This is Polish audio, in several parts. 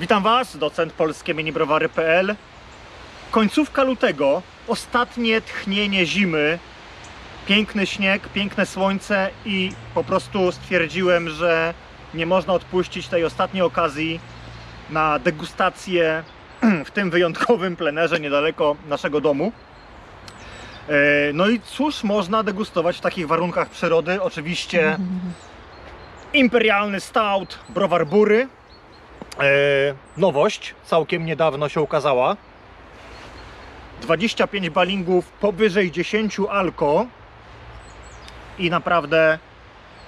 Witam Was, docent polskie minibrowary.pl. Końcówka lutego, ostatnie tchnienie zimy, piękny śnieg, piękne słońce i po prostu stwierdziłem, że nie można odpuścić tej ostatniej okazji na degustację w tym wyjątkowym plenerze niedaleko naszego domu. E, No i cóż można degustować w takich warunkach przyrody? Oczywiście imperialny stout browar bury. E, nowość, całkiem niedawno się ukazała. 25 balingów powyżej 10 alko i naprawdę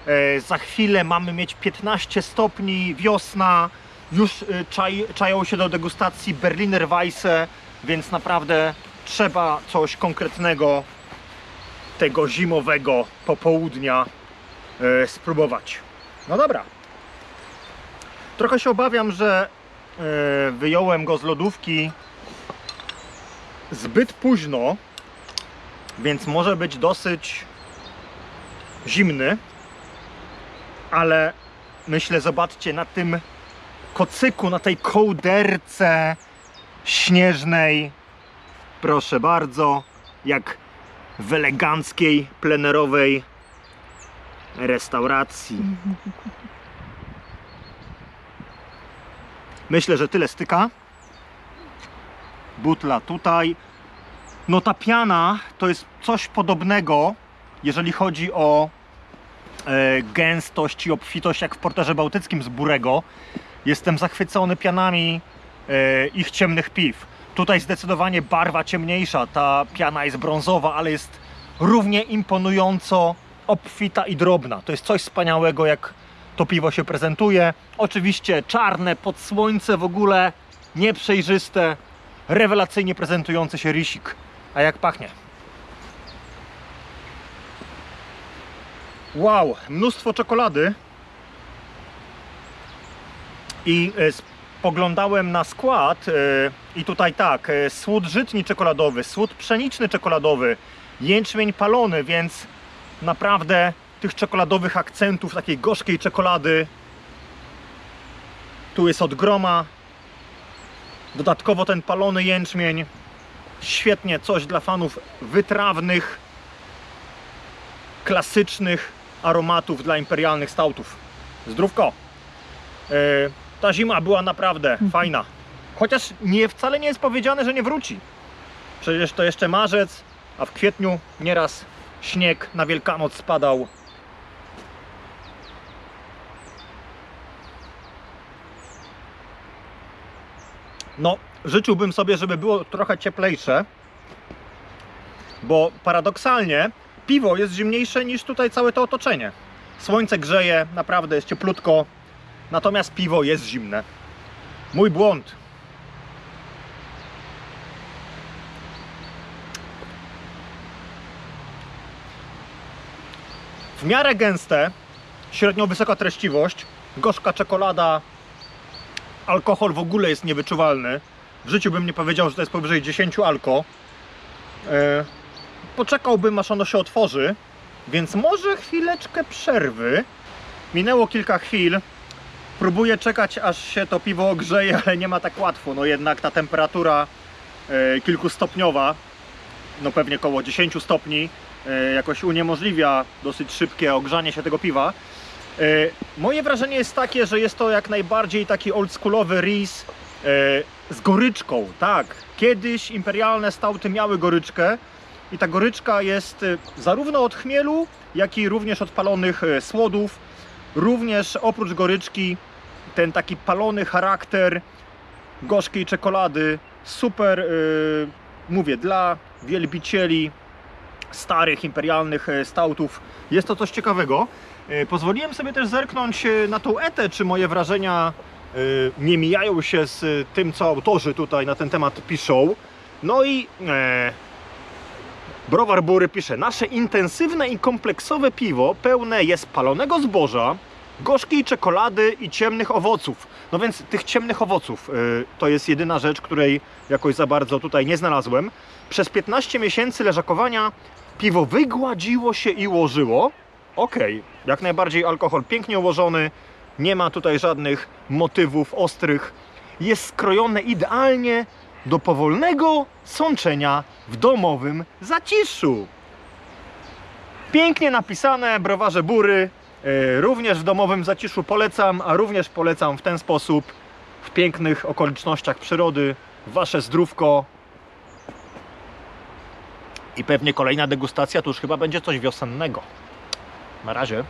e, za chwilę mamy mieć 15 stopni, wiosna, już e, czaj, czają się do degustacji Berliner Weisse, więc naprawdę trzeba coś konkretnego tego zimowego popołudnia spróbować. No dobra. Trochę się obawiam, że e, wyjąłem go z lodówki zbyt późno, więc może być dosyć zimny, ale myślę, zobaczcie na tym kocyku, na tej kołderce śnieżnej. Proszę bardzo, jak w eleganckiej, plenerowej restauracji. Myślę, że tyle styka. Butla tutaj. No ta piana to jest coś podobnego, jeżeli chodzi o e, gęstość i obfitość jak w porterze bałtyckim z Burego. Jestem zachwycony pianami e, ich ciemnych piw. Tutaj zdecydowanie barwa ciemniejsza, ta piana jest brązowa, ale jest równie imponująco obfita i drobna. To jest coś wspaniałego, jak to piwo się prezentuje. Oczywiście czarne pod słońce w ogóle, nieprzejrzyste, rewelacyjnie prezentujący się risik. A jak pachnie? Wow, mnóstwo czekolady. I e, spoglądałem na skład e, i tutaj tak, e, słód żytni czekoladowy, słód pszeniczny czekoladowy, jęczmień palony, więc naprawdę tych czekoladowych akcentów, takiej gorzkiej czekolady tu jest od groma. Dodatkowo ten palony jęczmień. Świetnie, coś dla fanów wytrawnych, klasycznych aromatów dla imperialnych stautów. Zdrówko. E, ta zima była naprawdę fajna. Chociaż nie, wcale nie jest powiedziane, że nie wróci. Przecież to jeszcze marzec, a w kwietniu nieraz śnieg na Wielkanoc spadał. No, życzyłbym sobie, żeby było trochę cieplejsze, bo paradoksalnie piwo jest zimniejsze niż tutaj całe to otoczenie. Słońce grzeje, naprawdę jest cieplutko, natomiast piwo jest zimne. Mój błąd. W miarę gęste, średnio wysoka treściwość, gorzka czekolada, alkohol w ogóle jest niewyczuwalny. W życiu bym nie powiedział, że to jest powyżej 10 alko. E, poczekałbym, aż ono się otworzy, więc może chwileczkę przerwy. Minęło kilka chwil. Próbuję czekać, aż się to piwo ogrzeje, ale nie ma tak łatwo. No jednak ta temperatura e, kilkustopniowa, no pewnie około 10 stopni, e, jakoś uniemożliwia dosyć szybkie ogrzanie się tego piwa. E, Moje wrażenie jest takie, że jest to jak najbardziej taki oldschoolowy ris e, z goryczką. Tak, kiedyś imperialne stauty miały goryczkę i ta goryczka jest e, zarówno od chmielu, jak i również od palonych słodów. Również oprócz goryczki ten taki palony charakter gorzkiej czekolady. Super, mówię, dla wielbicieli starych imperialnych stautów. Jest to coś ciekawego. E, Pozwoliłem sobie też zerknąć e, na tą etę, czy moje wrażenia e, nie mijają się z tym, co autorzy tutaj na ten temat piszą. No i e, Browar Bury pisze, nasze intensywne i kompleksowe piwo pełne jest palonego zboża, gorzkiej czekolady i ciemnych owoców. No więc tych ciemnych owoców e, to jest jedyna rzecz, której jakoś za bardzo tutaj nie znalazłem. Przez 15 miesięcy leżakowania piwo wygładziło się i ułożyło. Okej, jak najbardziej alkohol pięknie ułożony, nie ma tutaj żadnych motywów ostrych. jest skrojone idealnie do powolnego sączenia w domowym zaciszu. Pięknie napisane, browarze Bury. e, Również w domowym zaciszu polecam, a również polecam w ten sposób w pięknych okolicznościach przyrody. Wasze zdrówko. I pewnie kolejna degustacja to już chyba będzie coś wiosennego. Na razie.